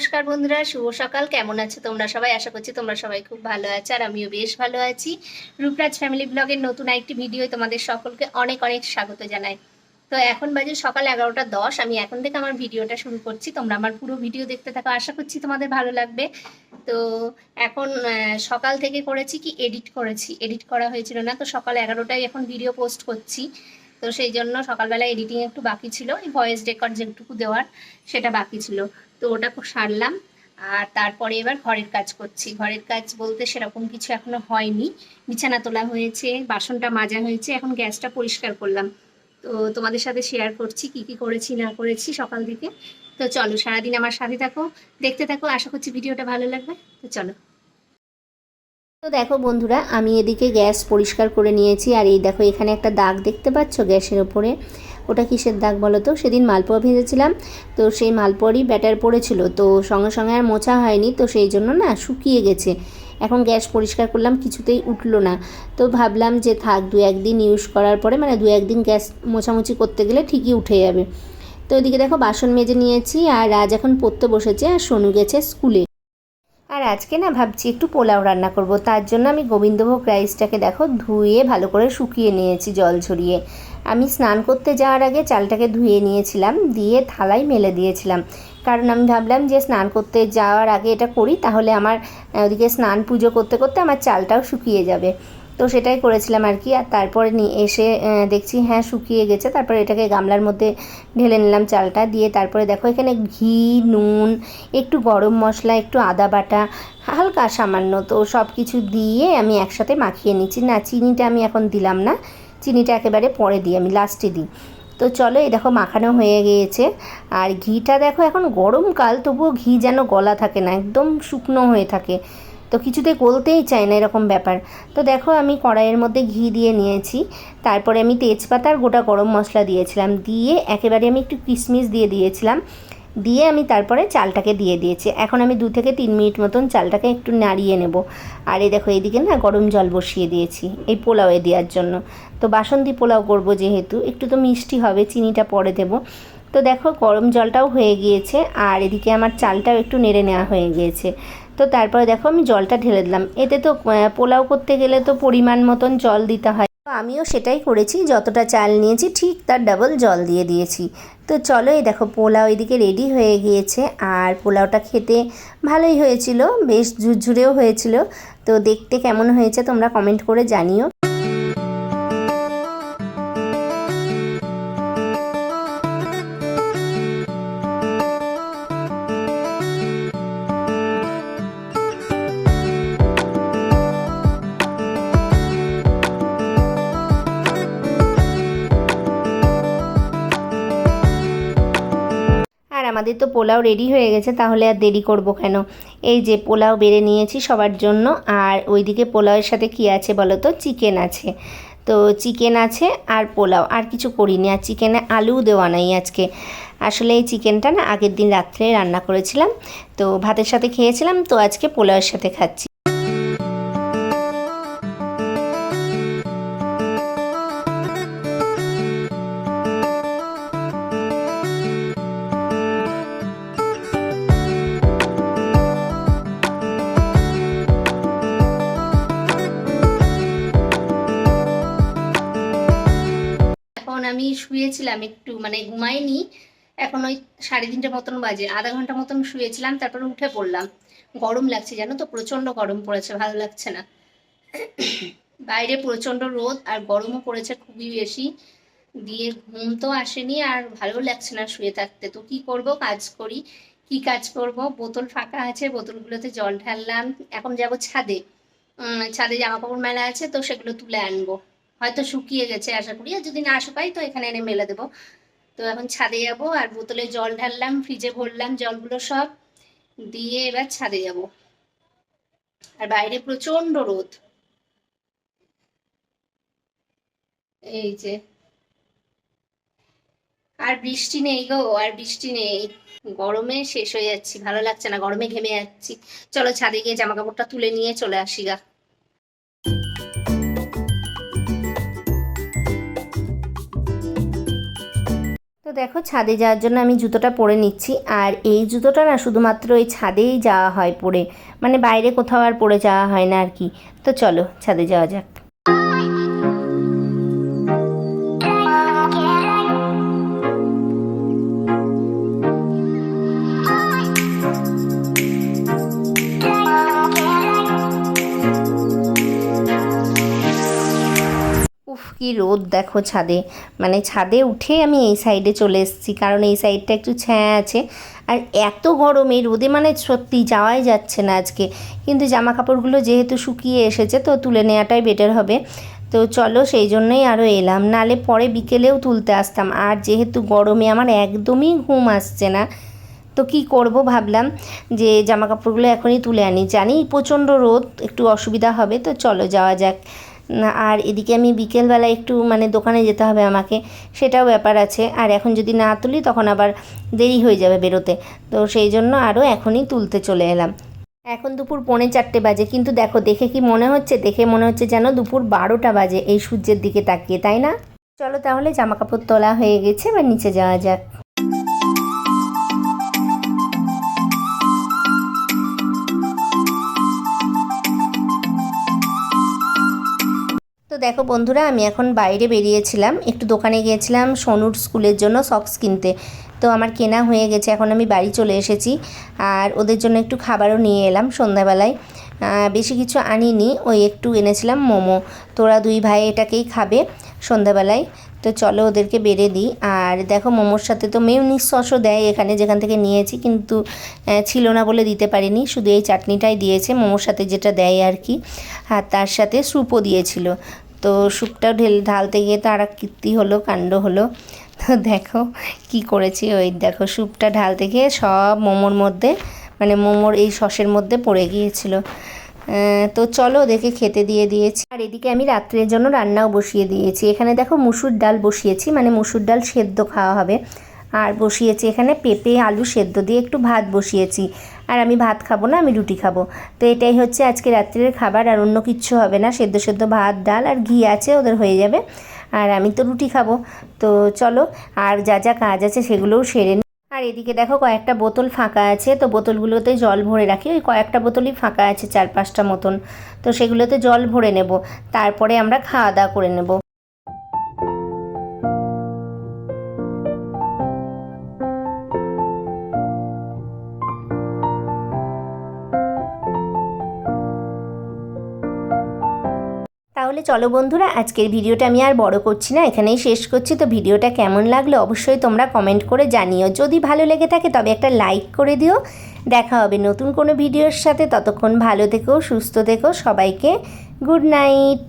নমস্কার বন্ধুরা, শুভ সকাল। কেমন আছো তোমরা সবাই? আশা করছি তোমরা সবাই খুব ভালো আছো আর আমিও বেশ ভালো আছি। রূপরাজ ফ্যামিলি ব্লগের নতুন একটি ভিডিও তোমাদের সকলকে অনেক অনেক স্বাগত জানাই। তো এখন বাজে সকাল এগারোটা দশ। আমি এখন থেকে আমার ভিডিওটা শুরু করছি। তোমরা আমার পুরো ভিডিও দেখতে থাকো। আশা করছি তোমাদের ভালো লাগবে। তো এখন সকাল থেকে করেছি কি? এডিট করেছি। এডিট করা হয়েছিল না। তো সকাল এগারোটায় এখন ভিডিও পোস্ট করছি। তো সেই জন্য সকালবেলা এডিটিং একটু বাকি ছিল, এই ভয়েস রেকর্ড যেটুকু দেওয়ার সেটা বাকি ছিল। তো ওটা খুব সারলাম, আর তারপরে এবার ঘরের কাজ করছি। ঘরের কাজ বলতে সেরকম কিছু এখনও হয়নি। বিছানা তোলা হয়েছে, বাসনটা মাজা হয়েছে, এখন গ্যাসটা পরিষ্কার করলাম। তো তোমাদের সাথে শেয়ার করছি, কি কি করেছি, না করেছি সকাল থেকে। তো চলো, সারাদিন আমার সাথে থাকো, দেখতে থাকো, আশা করছি ভিডিওটা ভালো লাগবে। তো চলো। তো দেখো বন্ধুরা, আমি এদিকে গ্যাস পরিষ্কার করে নিয়েছি, আর এই দেখো এখানে একটা দাগ দেখতে পাচ্ছ গ্যাসের ওপরে? ওটা কিসের দাগ বলো তো? সেদিন মালপোয়া ভেজেছিলাম, তো সেই মালপোয়ারই ব্যাটার পড়েছিল, তো সঙ্গে সঙ্গে আর মোছা হয়নি, তো সেই জন্য না শুকিয়ে গেছে। এখন গ্যাস পরিষ্কার করলাম, কিছুতেই উঠল না। তো ভাবলাম যে থাক, দু একদিন ইউজ করার পরে মানে দু একদিন গ্যাস মোছামুছি করতে গেলে ঠিকই উঠে যাবে। তো এদিকে দেখো বাসন মেজে নিয়েছি, আর রাজ এখন পড়তে বসেছে, আর সোনু গেছে স্কুলে। আজকে না ভাবছি একটু পোলাও রান্না করব। তার জন্য আমি গোবিন্দভোগ রাইসটাকে দেখো ধুয়ে ভালো করে শুকিয়ে নিয়েছি জল ছড়িয়ে আমি স্নান করতে যাওয়ার আগে চালটাকে ধুয়ে নিয়েছিলাম, দিয়ে থালায় মেলে দিয়েছিলাম। কারণ আমি ভাবলাম যে স্নান করতে যাওয়ার আগে এটা করি, তাহলে আমার ওদিকে স্নান পুজো করতে করতে আমার চালটাও শুকিয়ে যাবে। তো সেটাই করেছিলাম আর কি। আর তারপরে নিয়ে এসে দেখছি হ্যাঁ শুকিয়ে গেছে। তারপরে এটাকে গামলার মধ্যে ঢেলে নিলাম চালটা দিয়ে। তারপরে দেখো এখানে ঘি, নুন, একটু গরম মশলা, একটু আদা বাটা, হালকা সামান্য তো সব কিছু দিয়ে আমি একসাথে মাখিয়ে নিচ্ছি। না, চিনিটা আমি এখন দিলাম না। চিনিটা একেবারে পরে দিই, আমি লাস্টে দিই। তো চলো, এই দেখো মাখানো হয়ে গিয়েছে। আর ঘিটা দেখো এখন গরমকাল, তবুও ঘি যেন গলা থাকে না, একদম শুকনো হয়ে থাকে। তো কিছুতে গলতেই চায় না এরকম ব্যাপার। তো দেখো আমি কড়াইয়ের মধ্যে ঘি দিয়ে নিয়েছি, তারপরে আমি তেজপাতা আর গোটা গরম মশলা দিয়েছিলাম, দিয়ে একেবারে আমি একটু কিশমিশ দিয়ে দিয়েছিলাম, দিয়ে আমি তারপরে চালটাকে দিয়ে দিয়েছি। এখন আমি দু থেকে তিন মিনিট মতন চালটাকে একটু নাড়িয়ে নেব। আর এই দেখো এইদিকে না গরম জল বসিয়ে দিয়েছি, এই পোলাওয়ে দেওয়ার জন্য। তো বাসন্তী পোলাও করব যেহেতু, একটু তো মিষ্টি হবে, চিনিটা পরে দেবো। তো দেখো গরম জলটাও হয়ে গিয়েছে, আর এদিকে আমার চালটাও একটু নেড়ে নেওয়া হয়ে গিয়েছে। তো তারপরে দেখো আমি জলটা ঢেলে দিলাম। এতে তো পোলাও করতে গেলে তো পরিমাণ মতন জল দিতে হয়। তো আমিও সেটাই করেছি, যতটা চাল নিয়েছি ঠিক তার ডাবল জল দিয়ে দিয়েছি। তো চলো এই দেখো পোলাও এদিকে রেডি হয়ে গিয়েছে আর পোলাওটা খেতে ভালোই হয়েছিল, বেশ ঝুরঝুরেও হয়েছিল। তো দেখতে কেমন হয়েছে তোমরা কমেন্ট করে জানিও। আমাদের তো পোলাও রেডি হয়ে গেছে, তাহলে আর দেরি করব কেন? এই যে পোলাও বেড়ে নিয়েছি সবার জন্য, আর ওইদিকে পোলাওয়ের সাথে কি আছে বলো তো? চিকেন আছে। তো চিকেন আছে আর পোলাও, আর কিছু করিনি। আর চিকেনে আলু দেওয়া নাই আজকে। আসলে এই চিকেনটা না আগের দিন রাত্রে রান্না করেছিলাম, তো ভাতের সাথে খেয়েছিলাম, তো আজকে পোলাওয়ের সাথে খাচ্ছি। শুয়েছিলাম, একটু মানে ঘুমাইনি। এখন ওই সাড়ে তিনটে মতন বাজে, আধা ঘণ্টা মতন শুয়েছিলাম, তারপরে উঠে পড়লাম। গরম লাগছে জানো তো, প্রচণ্ড গরম পড়েছে, ভালো লাগছে না। বাইরে প্রচণ্ড রোদ আর গরমও পড়েছে খুবই বেশি। দিয়ে ঘুম তো আসেনি আর ভালো লাগছে না শুয়ে থাকতে। তো কি করব, কাজ করি। কি কাজ করব? বোতল ফাঁকা আছে, বোতলগুলোতে জল ঢাললাম। এখন যাব ছাদে। ছাদে জামা কাপড় মেলা আছে, তো সেগুলো তুলে আনব। হয়তো শুকিয়ে গেছে আশা করি, আর যদি না শুকাই তো এখানে এনে মেলে দেবো। তো এখন ছাদে যাব আর বোতলে জল ঢাললাম, ফ্রিজে ভরলাম, জলগুলো সব দিয়ে এবার ছাদে যাব। আর বাইরে প্রচণ্ড রোদ। এই যে। আর বৃষ্টি নেই গো, আর বৃষ্টি নেই। গরমে শেষ হয়ে যাচ্ছি, ভালো লাগছে না, গরমে ঘেমে যাচ্ছি। চলো ছাদে গিয়ে জামা কাপড়টা তুলে নিয়ে চলে আসি গা। তো দেখো, ছাদে যাওয়ার জন্য আমি জুতোটা পরে নিচ্ছি। আর এই জুতোটা না শুধুমাত্র এই ছাদেই যাওয়া হয় পরে। মানে বাইরে কোথাও আর পরে যাওয়া হয় না আর কি। তো চলো, ছাদে যাওয়া যাক। কি রোদ দেখো ছাদে। মানে ছাদে উঠে আমি এই সাইডে চলে এসেছি, কারণ এই সাইডটা একটু ছায়া আছে। আর এত গরম এই রোদে মানে সত্যি যাওয়াই যাচ্ছে না আজকে। কিন্তু জামা কাপড়গুলো যেহেতু শুকিয়ে এসেছে, তো তুলে নেওয়াটাই বেটার হবে। তো চলো সেই জন্যই আরও এলাম। নালে পরে বিকেলেও তুলতে আসতাম। আর যেহেতু গরমে আমার একদমই ঘুম আসছে না, তো কি করব ভাবলাম যে জামা কাপড়গুলো এখনই তুলে আনি। জানি প্রচণ্ড রোদ, একটু অসুবিধা হবে, তো চলো যাওয়া যাক। আর এদিকে আমি বিকেলবেলা একটু মানে দোকানে যেতে হবে আমাকে, সেটাও ব্যাপার আছে। আর এখন যদি না তুলি, তখন আবার দেরি হয়ে যাবে বেরোতে। তো সেই জন্য আরও এখনই তুলতে চলে এলাম। এখন দুপুর পৌনে চারটে বাজে, কিন্তু দেখো, দেখে কি মনে হচ্ছে? দেখে মনে হচ্ছে যেন দুপুর বারোটা বাজে, এই সূর্যের দিকে তাকিয়ে, তাই না? চলো তাহলে জামাকাপড় তোলা হয়ে গেছে, এবার নিচে যাওয়া যাক। দেখো বন্ধুরা, আমি এখন বাইরে বেরিয়েছিলাম। একটু দোকানে গিয়েছিলাম সোনুর স্কুলের জন্য সক্স কিনতে। তো আমার কেনা হয়ে গেছে, এখন আমি বাড়ি চলে এসেছি। আর ওদের জন্য একটু খাবারও নিয়ে এলাম সন্ধ্যাবেলায়। বেশি কিছু আনিনি, ওই একটু এনেছিলাম মোমো। তোরা দুই ভাই এটাকেই খাবে সন্ধ্যাবেলায়। তো চলো ওদেরকে বেড়ে দিই। আর দেখো মোমোর সাথে তো মেয়নিস সসও দেয় এখানে, যেখান থেকে নিয়েছি। কিন্তু ছিল না বলে দিতে পারিনি। শুধু এই চাটনিটাই দিয়েছে। মোমোর সাথে যেটা দেয় আর কি। আর তার সাথে স্যুপও দিয়েছিল। তো স্যুপটাও ঢেল, ঢালতে গিয়ে তো আর কীর্তি হলো, কাণ্ড হলো। তো দেখো কি করেছি, ওই দেখো স্যুপটা ঢালতে গিয়ে সব মোমোর মধ্যে মানে মোমোর এই সসের মধ্যে পড়ে গিয়েছিল। তো চলো ওদেরকে খেতে দিয়ে দিয়েছি। আর এদিকে আমি রাত্রের জন্য রান্নাও বসিয়ে দিয়েছি। এখানে দেখো মুসুর ডাল বসিয়েছি মানে মুসুর ডাল সেদ্ধ খাওয়া হবে। আর বসিয়েছি এখানে পেঁপে, আলু সেদ্ধ দিয়ে একটু ভাত বসিয়েছি। আর আমি ভাত খাব না, আমি রুটি খাব। তো এটাই হচ্ছে আজকে রাত্রের খাবার, আর অন্য কিচ্ছু হবে না। সেদ্ধ সেদ্ধ ভাত, ডাল আর ঘি আছে, ওদের হয়ে যাবে। আর আমি তো রুটি খাব। তো চলো, আর যা যা কাজ আছে সেগুলোও সেরে আর এদিকে দেখো কয়েকটা বোতল ফাঁকা আছে, তো বোতলগুলোতে জল ভরে রাখি। ওই কয়েকটা বোতলই ফাঁকা আছে, চার পাঁচটা মতন। তো সেগুলোতে জল ভরে নেব। তারপরে আমরা খাওয়া দাওয়া করে নেব। তাহলে চলো বন্ধুরা, আজকের ভিডিওটা আমি আর বড় করছি না, এখানেই শেষ করছি। তো ভিডিওটা কেমন লাগল অবশ্যই তোমরা কমেন্ট করে জানিও। যদি ভালো লেগে থাকে তবে একটা লাইক করে দিও। দেখা হবে নতুন কোনো ভিডিওর সাথে। ততক্ষণ ভালো থেকো, সুস্থ থেকো, সবাইকে গুড নাইট।